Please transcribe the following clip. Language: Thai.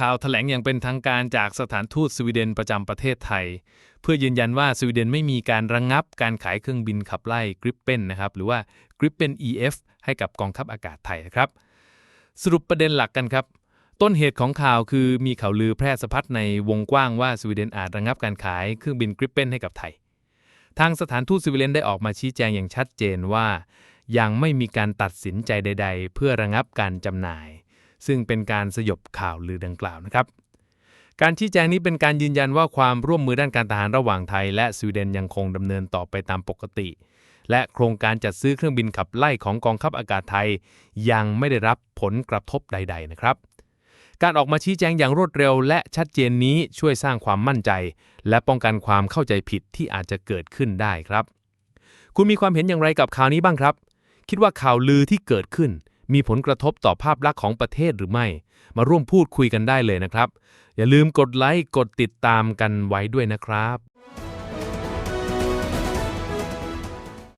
ข่าวแถลงอย่างเป็นทางการจากสถานทูตสวีเดนประจำประเทศไทย เพื่อยืนยันว่าสวีเดนไม่มีการระงงับการขายเครื่องบินขับไล่กริปเปนนะครับหรือว่า Gripen EF ให้กับกองทัพอากาศไทยนะครับ สรุปประเด็นหลักกันครับ ต้นเหตุของข่าวคือมีข่าวลือแพร่สะพัดในวงกว้างว่าสวีเดนอาจระงับการขายเครื่องบินกริปเปนให้กับไทย ทางสถานทูตสวีเดนได้ออกมาชี้แจงอย่างชัดเจนว่า ยังไม่มีการตัดสินใจใด ๆ เพื่อระงับการจำหน่าย ซึ่งเป็นการสยบข่าวลือดังกล่าวนะครับ การชี้แจงนี้เป็นการยืนยันว่าความร่วมมือด้านการทหารระหว่างไทย และสวีเดนยังคงดำเนินต่อไปตามปกติ และโครงการจัดซื้อเครื่องบินขับไล่ของกองทัพอากาศไทย ยังไม่ได้รับผลกระทบใด ๆ นะครับการออกมาชี้แจงอย่างรวดเร็วและชัดเจนนี้ช่วยสร้างความมั่นใจ และป้องกันความเข้าใจผิดที่อาจจะเกิดขึ้นได้ครับ คุณมีความเห็นอย่างไรกับข่าวนี้บ้างครับ คิดว่าข่าวลือที่เกิดขึ้น มีผลกระทบต่อภาพลักษณ์ของประเทศหรือไม่ มาร่วมพูดคุยกันได้เลยนะครับ อย่าลืมกดไลค์กดติดตามกันไว้ด้วยนะครับ